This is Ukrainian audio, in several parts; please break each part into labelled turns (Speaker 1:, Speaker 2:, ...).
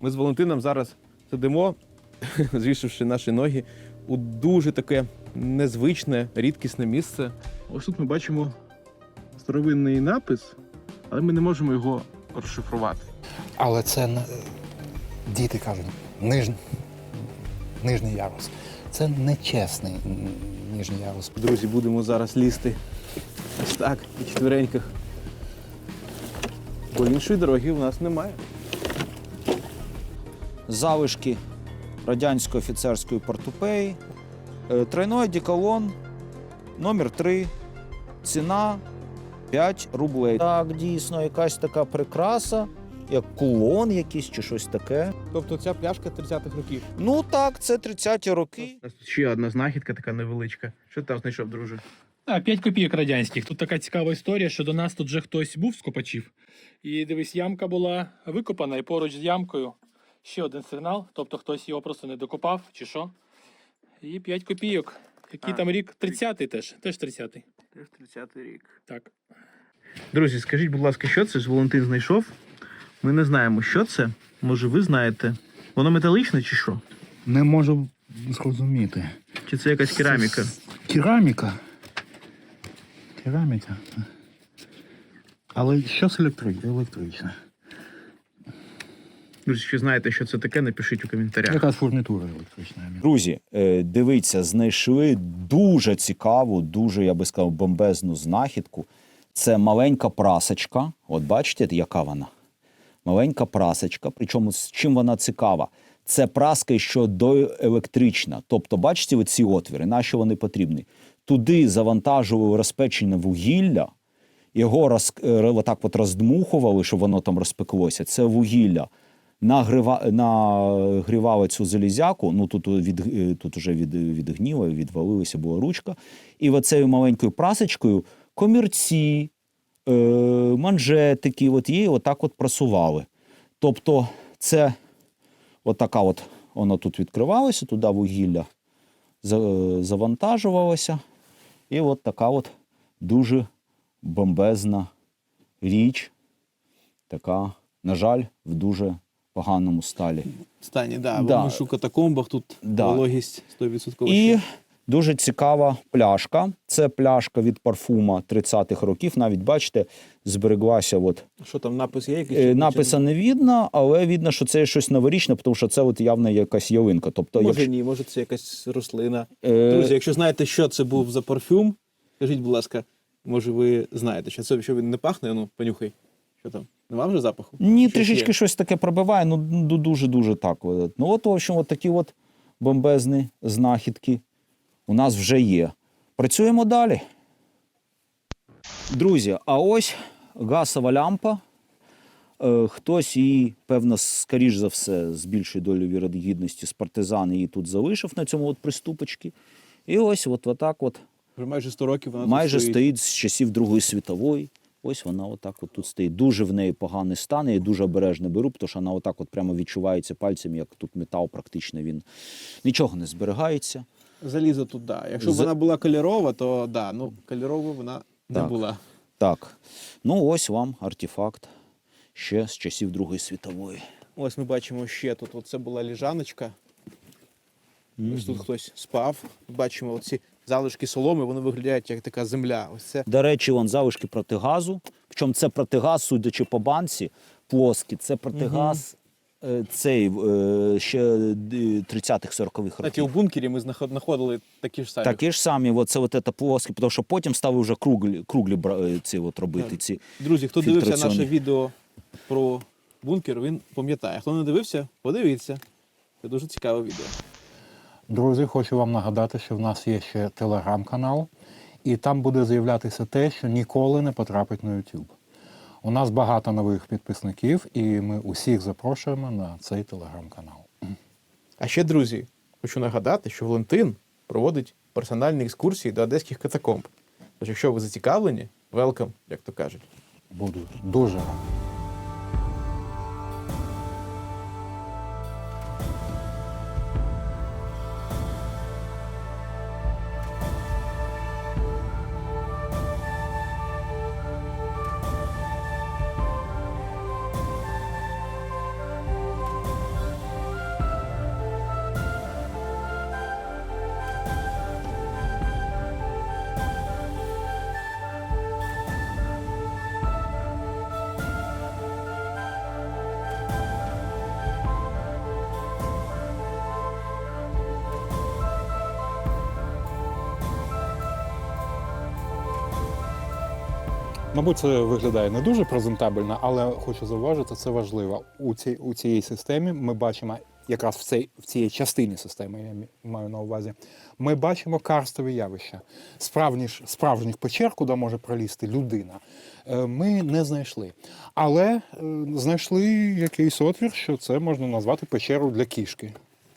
Speaker 1: Ми з Валентином зараз сидимо, звішивши наші ноги, у дуже таке незвичне, рідкісне місце. Ось тут ми бачимо старовинний напис, але ми не можемо його розшифрувати.
Speaker 2: Але це діти кажуть, ниж, нижній ярус. Це нечесний нижній ярус.
Speaker 1: Друзі, будемо зараз лізти ось так, на четвереньках. Бо іншої дороги у нас немає.
Speaker 3: Залишки радянської офіцерської портупеї, е, тройной одеколон, номер 3, ціна 5 рублей. Так, дійсно, якась така прикраса, як кулон якийсь чи щось таке.
Speaker 1: Тобто ця пляшка 30-х років.
Speaker 3: Ну так, це 30-ті роки.
Speaker 1: У нас тут ще одна знахідка така невеличка. Що ти там знайшов, друже?
Speaker 4: А, 5 копійок радянських. Тут така цікава історія, що до нас тут вже хтось був з копачів. І дивись, ямка була викопана, і поруч з ямкою ще один сигнал. Тобто хтось його просто не докопав, чи що. І 5 копійок. Який
Speaker 1: А,
Speaker 4: там рік? 30-й теж. Теж 30-й.
Speaker 1: Теж 30-й рік.
Speaker 4: Так.
Speaker 1: Друзі, скажіть, будь ласка, що це ж Валентин знайшов? Ми не знаємо, що це. Може, ви знаєте. Воно металічне чи що?
Speaker 2: Не можу зрозуміти.
Speaker 1: Чи це якась кераміка?
Speaker 2: Кераміка. Кераміка. Але щось електри... електричне.
Speaker 1: Друзі, якщо знаєте, що це таке, напишіть у коментарях.
Speaker 2: Якась фурнітура електрична.
Speaker 3: Друзі, е, дивіться, знайшли дуже цікаву, дуже, я би сказав, бомбезну знахідку. Це маленька прасочка. От бачите, яка вона? Маленька прасочка. Причому з чим вона цікава? Це праска, що доелектрична. Тобто, бачите, оці отвіри, на що вони потрібні? Туди завантажували розпечене вугілля, його роз, е, отак от роздмухували, щоб воно там розпеклося. Це вугілля. Нагрива, нагрівали цю залізяку, ну тут, від, е, тут вже від, відгніло, відвалилася була ручка. І оцею маленькою прасочкою комірці, е, манжетики, от її отак от просували. Тобто це отака от, воно тут відкривалося, туди вугілля за- завантажувалося. І от така от дуже бомбезна річ, така, на жаль, в дуже поганому сталі.
Speaker 1: Стані, да,
Speaker 3: Да.
Speaker 1: да. у катакомбах тут
Speaker 3: Да.
Speaker 1: вологість 100%.
Speaker 3: І дуже цікава пляшка. Це пляшка від парфума 30-х років. Навіть бачите, збереглася. От,
Speaker 1: Що там напис є? якийсь?
Speaker 3: е, написа не видно, але видно, що це щось новорічне, тому що це от явно якась ялинка. Тобто,
Speaker 1: Може
Speaker 3: якщо,
Speaker 1: ні, може це якась рослина.
Speaker 3: Е,
Speaker 1: Друзі, якщо знаєте, що це був за парфюм, скажіть, будь ласка, може ви знаєте, що це що він не пахне? Ну, понюхай. Що там? Нема вже запаху?
Speaker 3: Ні,
Speaker 1: Щось
Speaker 3: трішечки
Speaker 1: є?
Speaker 3: щось таке пробиває, ну дуже-дуже так. Ну, от, в общем, от такі от бомбезні знахідки у нас вже є. Працюємо далі. Друзі, а ось газова лямпа. Е, Хтось її, певно, скоріш за все, з більшою долею вірогідності з партизан її тут залишив на цьому от приступочці. І ось от, отак от
Speaker 1: Вже майже 100 років вона
Speaker 3: майже стоїть з часів Другої світової. Ось вона отак от тут стоїть. Дуже в неї поганий стан, я її дуже обережно беру, тому що вона отак от прямо відчувається пальцем, як тут метал, практично він нічого не зберігається.
Speaker 1: Залізо тут, да. Якщо б
Speaker 3: За-
Speaker 1: вона була кольорова, то да, ну кольорова вона не
Speaker 3: Так.
Speaker 1: була.
Speaker 3: Так, ну ось вам артефакт ще з часів Другої світової.
Speaker 1: Ось ми бачимо ще тут. Оце була ліжаночка. Ось тут хтось спав. Бачимо оці залишки соломи, вони виглядають як така земля. Ось це
Speaker 3: До речі, вон залишки протигазу. Причому це протигаз, судячи по банці, плоский, це протигаз. е, Цей е, ще е, 30-х 40-х
Speaker 1: Кстати, у
Speaker 3: років.
Speaker 1: бункері ми знаходили такі ж самі.
Speaker 3: Такі ж самі, от це от це плоскі, тому що потім стали вже круглі, круглі е, ці от робити. Ці.
Speaker 1: Друзі, хто дивився наше відео про бункер, він пам'ятає. Хто не дивився, подивіться. Це дуже цікаве відео.
Speaker 2: Друзі, хочу вам нагадати, що в нас є ще телеграм-канал, і там буде з'являтися те, що ніколи не потрапить на YouTube. У нас багато нових підписників, і ми усіх запрошуємо на цей телеграм-канал.
Speaker 1: А ще, друзі, хочу нагадати, що Валентин проводить персональні екскурсії до одеських катакомб. Тож, якщо ви зацікавлені, велкам, як то кажуть.
Speaker 2: Буду дуже радий. Мабуть, це виглядає не дуже презентабельно, але хочу зауважити, це важливо. У цій у цій системі ми бачимо якраз в цій в цій частині системи, я маю на увазі. Ми бачимо карстові явища. Справжні справжніх печер, куди може пролізти людина, е, ми не знайшли. Але е, знайшли якийсь отвір, що це можна назвати печеру для кішки,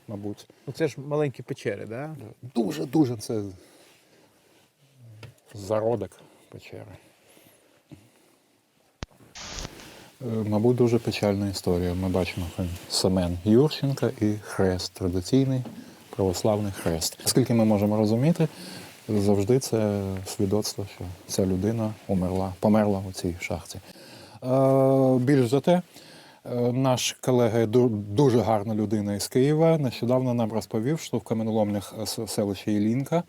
Speaker 2: мабуть.
Speaker 1: Ну це ж маленькі печери, да?
Speaker 2: Дуже дуже це зародок печери. Е, Мабуть, дуже печальна історія. Ми бачимо Семен Юрченка і хрест, традиційний православний хрест. Скільки ми можемо розуміти, завжди це свідоцтво, що ця людина умерла, померла у цій шахті. Е, Більш за те, е, наш колега дуже гарна людина із Києва. Нещодавно нам розповів, що в каменоломних е, с- селищі Ілінка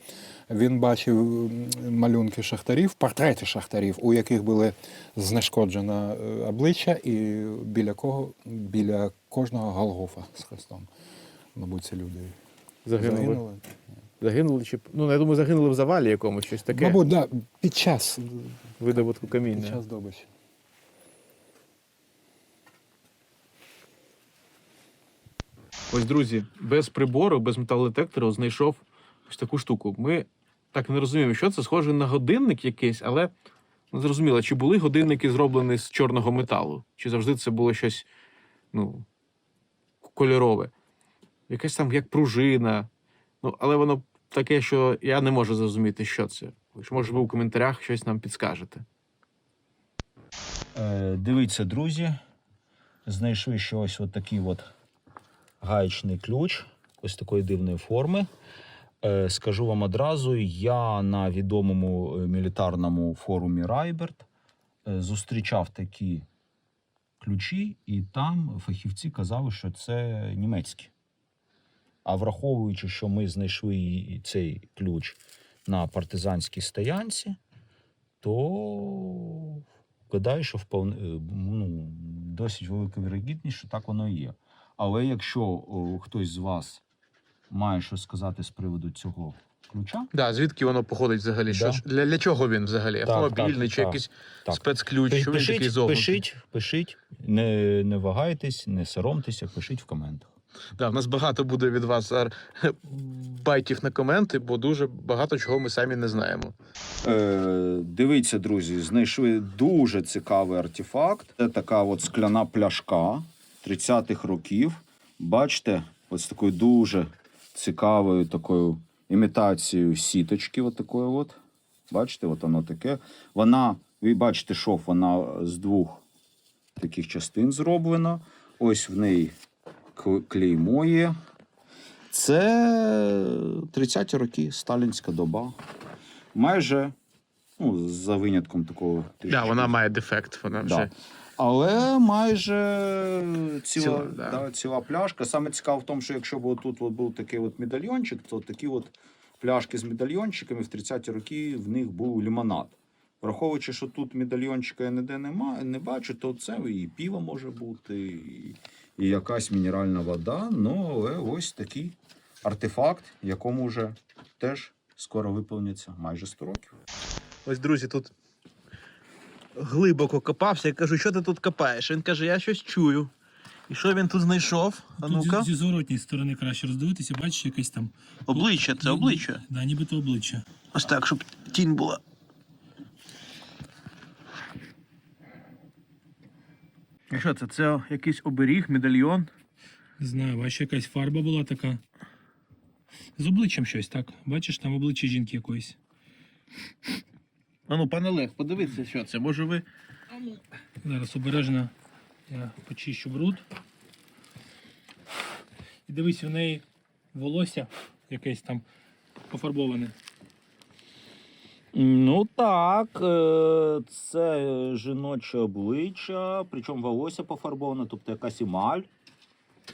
Speaker 2: він бачив малюнки шахтарів, портрети шахтарів, у яких були знешкоджене е, обличчя, і біля кого біля кожного Голгофа з хрестом. Мабуть, ці люди
Speaker 1: Загинули. Загинули чи ну я думаю, загинули в завалі якомусь щось таке.
Speaker 2: Мабуть, да, під час,
Speaker 1: видобутку
Speaker 2: під
Speaker 1: каміння.
Speaker 2: час добичі.
Speaker 1: Ось, друзі, без прибору, без металодетектора знайшов ось таку штуку. Ми так не розуміємо, що це схоже на годинник якийсь, але не зрозуміло, чи були годинники зроблені з чорного металу, чи завжди це було щось ну, кольорове. Якась там як пружина. Ну, але воно таке, що я не можу зрозуміти, що це. Може, ви у коментарях щось нам підскажете.
Speaker 3: Е, дивіться, друзі, знайшли ще ось от такий от гаєчний ключ, ось такої дивної форми. Е, скажу вам одразу, я на відомому е, мілітарному форумі Райберт е, зустрічав такі ключі, і там фахівці казали, що це німецькі. А враховуючи, що ми знайшли цей ключ на партизанській стоянці, то гадаю, що е, ну, досить велика вірогідність, що так воно і є. Але якщо о, хтось з вас має щось сказати з приводу цього ключа,
Speaker 1: Да, звідки воно походить взагалі?
Speaker 3: Що ж-
Speaker 1: для, для чого він взагалі?
Speaker 3: Так, Автомобільний так, чи так. якийсь Так.
Speaker 1: спецключ?
Speaker 3: пи- пишіть, пишіть, пишіть, не, не вагайтесь, не соромтеся, пишіть в коментах.
Speaker 1: Да, в нас багато буде від вас зар- байтів на коменти, бо дуже багато чого ми самі не знаємо.
Speaker 3: Е, дивіться, друзі, знайшли дуже цікавий артефакт. Це така от скляна пляшка 30-х років. Бачите, ось такою дуже цікавою такою імітацією сіточки. От такої от. Бачите, от воно таке. Вона, ви бачите, шов, вона з двох таких частин зроблена. Ось в неї клеймо є. Це 30-ті роки, сталінська доба майже ну, за винятком такого
Speaker 1: Да, вона має дефект, вона вже.
Speaker 3: Да. Але майже ціла,
Speaker 1: Ціла, да.
Speaker 3: да. ціла пляшка. Саме цікаво в тому, що якщо б тут от був такий от медальйончик, то такі от пляшки з медальйончиками в 30-ті роки в них був лимонад. Враховуючи, що тут медальйончика я ніде нема, не бачу, то це і пиво може бути, і, і якась мінеральна вода. Ну, але ось такий артефакт, якому вже теж скоро виповниться майже 100 років.
Speaker 1: Ось, друзі, тут глибоко копався. Я кажу, що ти тут копаєш? Він каже, я щось чую. І що він тут знайшов? А ну-ка.
Speaker 4: зі, зі зворотній сторони краще роздивитися, бачиш якесь там.
Speaker 1: Обличчя, це обличчя.
Speaker 4: Да, нібито обличчя.
Speaker 1: Ось так, щоб тінь була. І що це? Це якийсь оберіг, медальйон.
Speaker 4: Не знаю, бачиш, якась фарба була така. З обличчям щось, так? Бачиш, там обличчя жінки якоїсь.
Speaker 1: А ну, пане Олег, подивіться, що це. Може ви.
Speaker 4: Зараз обережно я почищу бруд. І дивись, у неї волосся якесь там пофарбоване.
Speaker 3: Ну так, е, це жіноче обличчя, причому волосся пофарбоване, тобто якась емаль.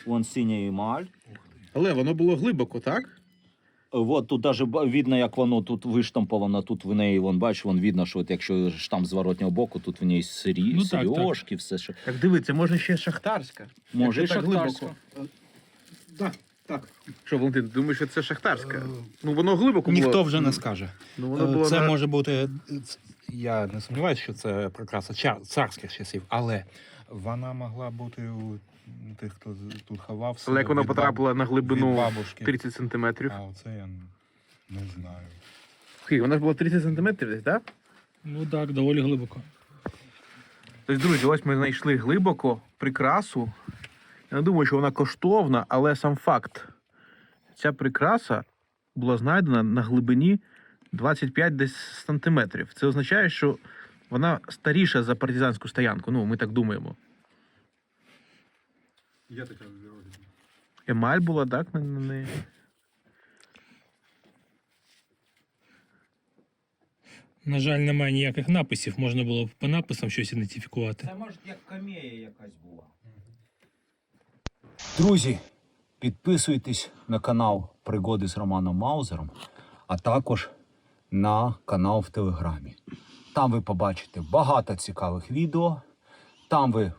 Speaker 3: Вон синя емаль.
Speaker 1: Але воно було глибоко, так?
Speaker 3: От тут навіть видно, як воно тут виштамповано, тут в неї, вон, бачиш, вон видно, що от якщо штамп з воротнього боку, тут в ній сирі,
Speaker 4: Ну, так, так.
Speaker 3: все що.
Speaker 1: Так дивіться, може ще шахтарська.
Speaker 3: Може, і
Speaker 1: так
Speaker 3: шахтарська.
Speaker 1: глибоко?
Speaker 2: Так, так.
Speaker 1: Що, Валентин, ти думаєш, що це шахтарська? Ну воно глибоко
Speaker 2: Ніхто
Speaker 1: було.
Speaker 2: вже не скаже.
Speaker 1: Ну, воно було
Speaker 2: Це
Speaker 1: на...
Speaker 2: може бути я не сумніваюся, що це прикраса чар- царських часів, але вона могла бути у тих, хто тут ховався.
Speaker 1: Але як вона потрапила на глибину 30 сантиметрів.
Speaker 2: А оце я не знаю.
Speaker 1: Скільки? Вона ж була 30 сантиметрів десь, так?
Speaker 4: Ну так, доволі глибоко.
Speaker 1: Тобто, друзі, ось ми знайшли глибоко прикрасу. Я не думаю, що вона коштовна, але сам факт. Ця прикраса була знайдена на глибині 25 десь сантиметрів. Це означає, що вона старіша за партизанську стоянку. Ну, ми так думаємо.
Speaker 2: Я така
Speaker 1: Емаль була, так, на на неї?
Speaker 4: На жаль, немає ніяких написів, можна було б по написам щось ідентифікувати.
Speaker 3: Це може як камея якась була. Друзі, підписуйтесь на канал Пригоди з Романом Маузером, а також на канал в Телеграмі. Там ви побачите багато цікавих відео, там ви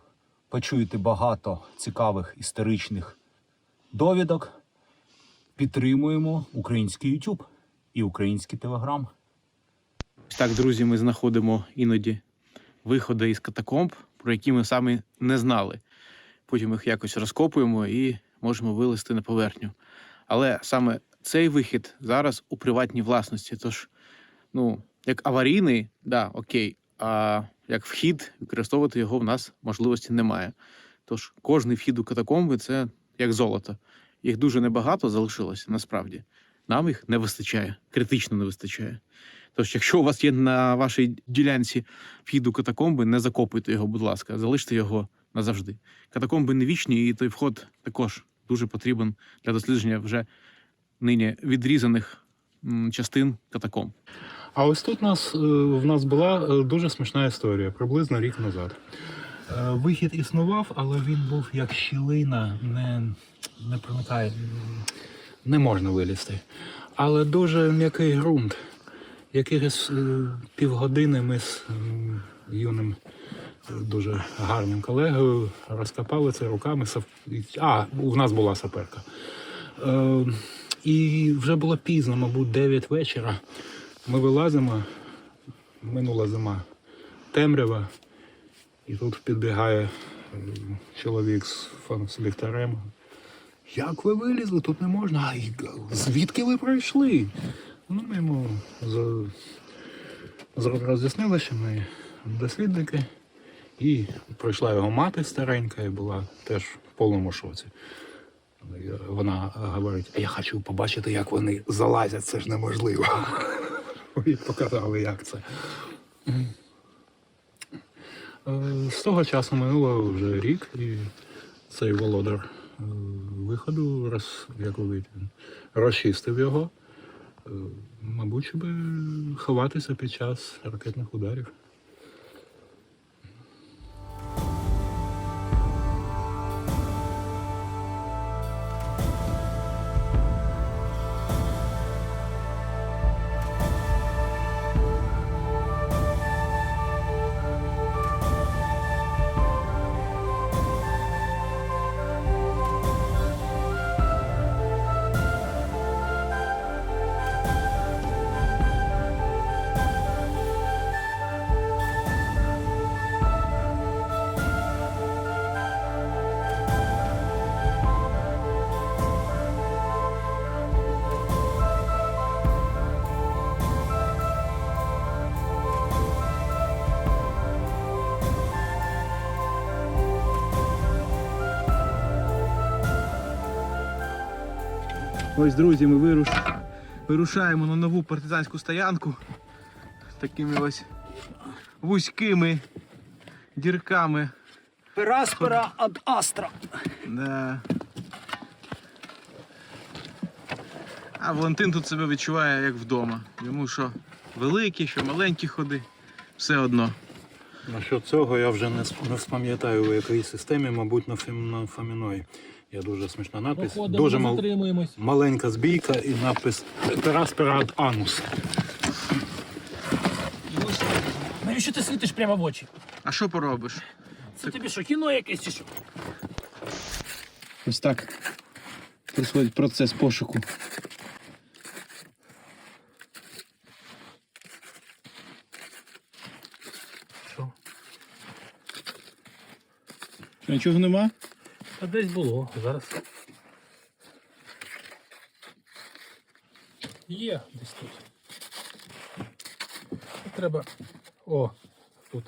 Speaker 3: почуєте багато цікавих історичних довідок. Підтримуємо український YouTube і український Телеграм.
Speaker 1: Так, друзі, ми знаходимо іноді виходи із катакомб, про які ми самі не знали. Потім їх якось розкопуємо і можемо вилезти на поверхню. Але саме цей вихід зараз у приватній власності. Тож, ну, як аварійний, да, окей. А як вхід, використовувати його в нас можливості немає. Тож кожний вхід у катакомби це як золото. Їх дуже небагато залишилося насправді. Нам їх не вистачає, критично не вистачає. Тож, якщо у вас є на вашій ділянці вхід у катакомби, не закопуйте його, будь ласка, залиште його назавжди. Катакомби не вічні, і той вход також дуже потрібен для дослідження вже нині відрізаних частин катакомб.
Speaker 2: А ось тут нас, е, в нас була е, дуже смішна історія, приблизно рік назад. Е, Вихід існував, але він був як щілина, не, не проникає, не можна вилізти. Але дуже м'який ґрунт. Якихось півгодини ми з юним, дуже гарним колегою розкопали це руками. А, у нас була саперка. І вже було пізно, мабуть, 9 вечора. Ми вилазимо, минула зима, темрява, і тут підбігає чоловік з, з ліхтарем. Як ви вилізли? Тут не можна. А звідки ви пройшли? Ну, ми йому роз'яснили, що ми дослідники. І прийшла його мати старенька і була теж в повному шоці. Вона говорить, я хочу побачити, як вони залазять, це ж неможливо. І показали, як це. Е, З того часу минуло вже рік, і цей володар е, виходу роз, як ви розчистив його. Е, Мабуть, щоб ховатися під час ракетних ударів.
Speaker 1: Ось, друзі, ми вируш... вирушаємо на нову партизанську стоянку з такими ось вузькими дірками.
Speaker 3: Пераспера ад астра.
Speaker 1: Да. А Валентин тут себе відчуває як вдома. Йому що великі, що маленькі ходи, все одно.
Speaker 2: Насчет цього я вже не, сп- не спам'ятаю, у якій системі, мабуть, на, фем, я дуже смішна напис. Виходимо, дуже мал... маленька збійка і напис Тарас Пират Анус.
Speaker 4: Навіщо ти світиш прямо в очі?
Speaker 1: А що поробиш?
Speaker 4: Це тобі що, кіно якесь чи що?
Speaker 1: Ось так происходить процес пошуку. Що? Нічого нема?
Speaker 4: Та десь було. Зараз. Є десь тут. Треба. О, тут.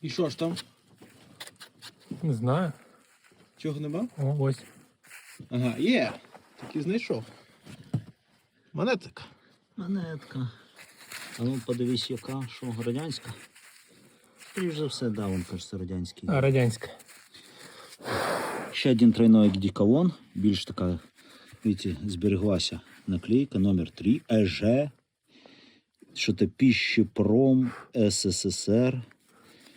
Speaker 1: І що ж там?
Speaker 4: Не знаю.
Speaker 1: Чого нема?
Speaker 4: О, ось.
Speaker 1: Ага, є. Так і знайшов. Монетик.
Speaker 3: Монетка. А ну подивись, яка, що радянська. Скоріше за все, да, він кажеться радянський.
Speaker 4: А, радянська.
Speaker 3: Ще один тройной диколон, більш така, видите, збереглася наклейка номер 3, ЕЖ, що то піщепром СССР.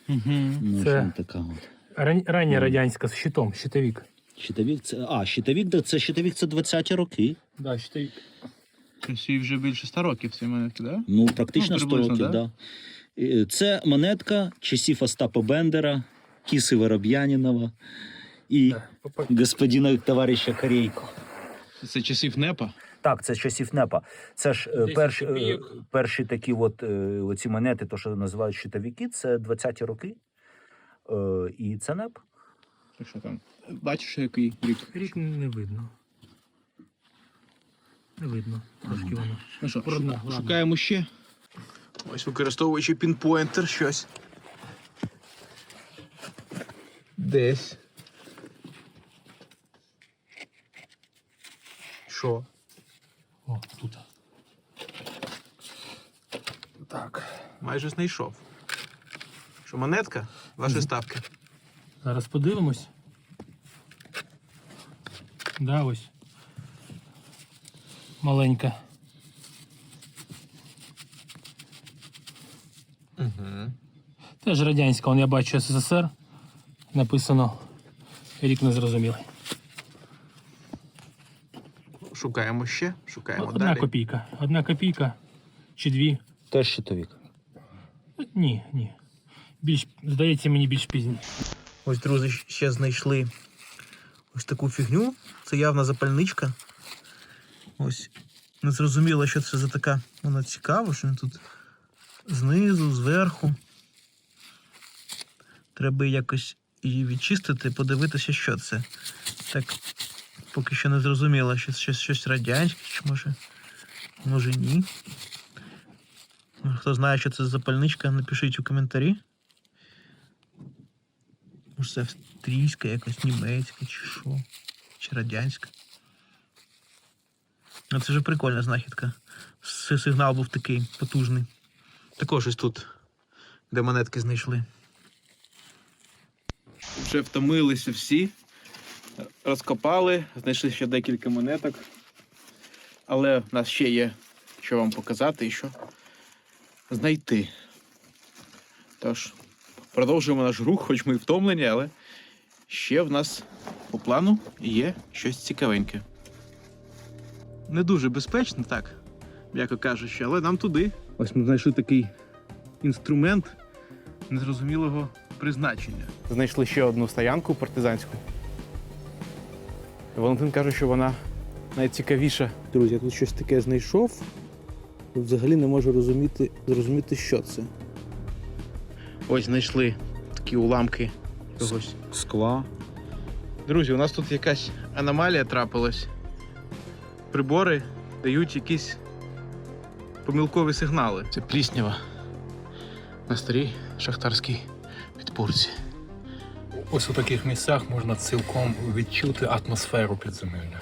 Speaker 1: Угу.
Speaker 3: Ну,
Speaker 4: Це-
Speaker 3: така от.
Speaker 4: Ран... Рання радянська з щитом, щитовик.
Speaker 3: Щитовик це. А, щитовик, да, це щитовик це 20-ті роки.
Speaker 4: Да, щитовик.
Speaker 1: Тобто вже більше 100 років ці монетки, так? Да?
Speaker 3: Ну, практично
Speaker 1: Ну,
Speaker 3: 100
Speaker 1: приблизно,
Speaker 3: років,
Speaker 1: да?
Speaker 3: да. Е, Це монетка часів Остапа Бендера, Кіси Вороб'янінова і
Speaker 4: Да.
Speaker 3: Господина товариша Корейко.
Speaker 1: Це часів НЕПа.
Speaker 3: Так, це часів НЕПа. Це ж е,
Speaker 4: 10
Speaker 3: перші, е, перші такі от, оці монети, то, що називають щитовики, це 20-ті роки. І це НЕП.
Speaker 1: Що там? Бачиш, який рік?
Speaker 4: Рік не видно. Не видно. Трошки воно.
Speaker 1: Ну що,
Speaker 4: Брудна, ладно.
Speaker 1: шукаємо ще. Ось використовуючи пінпоінтер щось. Десь. Що?
Speaker 4: О, тут. Так.
Speaker 1: Майже знайшов. Що монетка? Ваші ставки.
Speaker 4: Зараз подивимось. Да, ось. Маленька.
Speaker 1: Угу.
Speaker 4: Теж радянська, он я бачу СССР. Написано рік незрозумілий.
Speaker 1: Шукаємо ще, шукаємо
Speaker 4: Одна
Speaker 1: далі.
Speaker 4: копійка. Одна копійка чи дві.
Speaker 3: Теж щитовик.
Speaker 4: Ні, ні. Більш, здається, мені більш пізні.
Speaker 1: Ось, друзі, ще знайшли ось таку фігню. Це явна запальничка. Ось. Не зрозуміло, що це за така. Вона цікава, що він тут знизу, зверху. Треба якось її відчистити, подивитися, що це. Так, поки що не зрозуміло, що це щось, щось радянське, чи може. Може ні. Хто знає, що це за запальничка, напишіть у коментарі. Може, це австрійська, якась німецька, чи що? Чи радянська. Ну, це вже прикольна знахідка. Сигнал був такий потужний. Також ось тут, де монетки знайшли. Вже втомилися всі. Розкопали, знайшли ще декілька монеток. Але в нас ще є що вам показати і що знайти. Тож, продовжуємо наш рух, хоч ми і втомлені, але ще в нас по плану є щось цікавеньке. Не дуже безпечно, так, м'яко кажучи, але нам туди. Ось ми знайшли такий інструмент незрозумілого призначення. Знайшли ще одну стоянку партизанську. Валентин каже, що вона найцікавіша. Друзі, я тут щось таке знайшов. Взагалі не можу розуміти, зрозуміти, що це. Ось знайшли такі уламки чогось.
Speaker 3: Скла.
Speaker 1: Друзі, у нас тут якась аномалія трапилась. Прибори дають якісь помилкові сигнали. Це пліснява на старій шахтарській підпорці.
Speaker 2: Ось у таких місцях можна цілком відчути атмосферу підземелля.